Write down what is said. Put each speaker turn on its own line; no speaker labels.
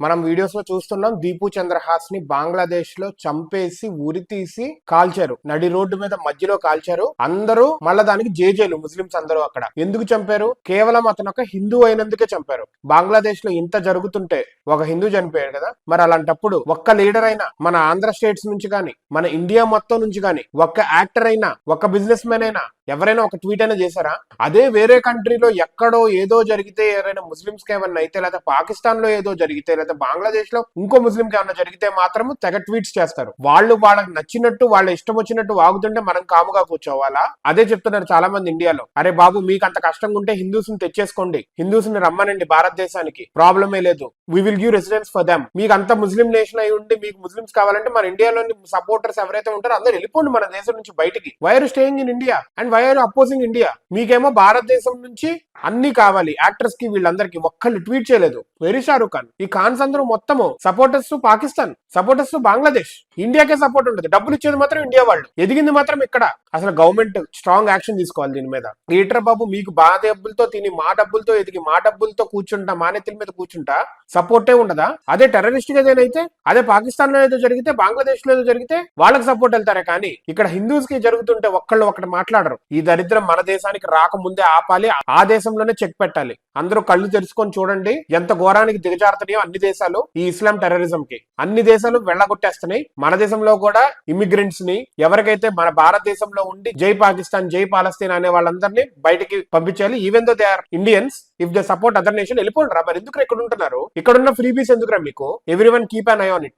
మనం వీడియోస్లో చూస్తున్నాం దీపు చంద్రహాస్ని బంగ్లాదేశ్లో చంపేసి ఉరి తీసి కాల్చారు. నడి రోడ్డు మీద మధ్యలో కాల్చారు. అందరూ మళ్ళా దానికి జేజేలు ముస్లింస్ అందరూ అక్కడ. ఎందుకు చంపారు? కేవలం అతను ఒక హిందూ అయినందుకే చంపారు. బంగ్లాదేశ్లో ఇంత జరుగుతుంటే ఒక హిందూ చనిపోయాడు కదా? మరి అలాంటప్పుడు ఒక్క లీడర్ అయినా మన ఆంధ్ర స్టేట్స్ నుంచి కానీ మన ఇండియా మొత్తం నుంచి కానీ ఒక్క యాక్టర్ అయినా ఒక్క బిజినెస్ మ్యాన్ అయినా ఎవరైనా ఒక ట్వీట్ అయినా చేశారా? అదే వేరే కంట్రీలో ఎక్కడో ఏదో జరిగితే ఎవరైనా ముస్లింస్కి ఏమన్నా అయితే లేదా పాకిస్తాన్లో ఏదో జరిగితే లేదా బంగ్లాదేశ్లో ఇంకో ముస్లిం కి ఏమన్నా జరిగితే మాత్రం తెగ ట్వీట్స్ చేస్తారు. వాళ్ళు వాళ్ళకి నచ్చినట్టు వాళ్ళ ఇష్టం వచ్చినట్టు వాగుతుంటే మనం కాముగా కూర్చోవాలా? అదే చెప్తున్నారు చాలా మంది ఇండియాలో. అరే బాబు మీకు అంత కష్టంగా ఉంటే హిందూస్ని తెచ్చేసుకోండి. హిందూస్ని రమ్మనండి భారతదేశానికి. ప్రాబ్లమే లేదు. We will give residence for them మీకు అంత ముస్లిం నేషన్ అయి ఉండి మీకు ముస్లిమ్స్ కావాలంటే మన ఇండియాలోని సపోర్టర్స్ ఎవరైతే ఉంటారో అందరూ వెళ్ళిపోండి మన దేశం నుంచి బయటికి. Where staying in India and where opposing India మీకేమో భారతదేశం నుంచి అన్ని కావాలి. యాక్టర్స్కి వీళ్ళందరికీ ఒక్కళ్ళు ట్వీట్ చేయలేదు. వెరీ షారుఖ్ ఖాన్ ఈ ఫ్యాన్స్ అందరూ మొత్తము సపోర్టర్స్ పాకిస్తాన్ సపోర్టర్స్ బంగ్లాదేశ్. ఇండియాకే సపోర్ట్ ఉంటుంది. డబ్బులు ఇచ్చేది మాత్రం ఇండియా వాళ్ళు. ఎదిగింది మాత్రం ఇక్కడ. అసలు గవర్నమెంట్ స్ట్రాంగ్ యాక్షన్ తీసుకోవాలి దీని మీద. లీటర్ బాబు మీకు మా డబ్బులతో తిని మా డబ్బులతో ఎదిగి మా డబ్బులతో కూర్చుంటా మా నెత్తిల మీద కూర్చుంటా సపోర్టే ఉండదా? అదే టెర్రరిస్ట్గా ఏదైతే అదే పాకిస్తాన్లో ఏదో జరిగితే బంగ్లాదేశ్లో ఏదో జరిగితే వాళ్ళకి సపోర్ట్ వెళ్తారే కానీ ఇక్కడ హిందూస్కి జరుగుతుంటే ఒక్కళ్ళు ఒకటి మాట్లాడరు. ఈ దరిద్రం మన దేశానికి రాకముందే ఆపాలి ఆ దేశంలోనే చెక్ పెట్టాలి. అందరూ కళ్ళు తెరుచుకొని చూడండి ఎంత ఘోరానికి దిగజారుతున్నాయో అన్ని దేశాలు ఈ ఇస్లాం టెర్రరిజం కి. అన్ని దేశాలు వెళ్ళగొట్టేస్తున్నాయి మన దేశంలో కూడా ఇమిగ్రెంట్స్ని ఎవరికైతే మన భారతదేశంలో ఉండి జై పాకిస్తాన్ జై పాలస్తీన్ అనే వాళ్ళందరినీ బయటికి పంపించాలి. Even though they are Indians if they support other nation వెళ్ళిపోండి రా. మరి ఎందుకు ఇక్కడ ఉంటున్నారు? ఇక్కడ ఉన్న ఫ్రీ బీస్ ఎందుకురా మీకు? Everyone keep an eye on it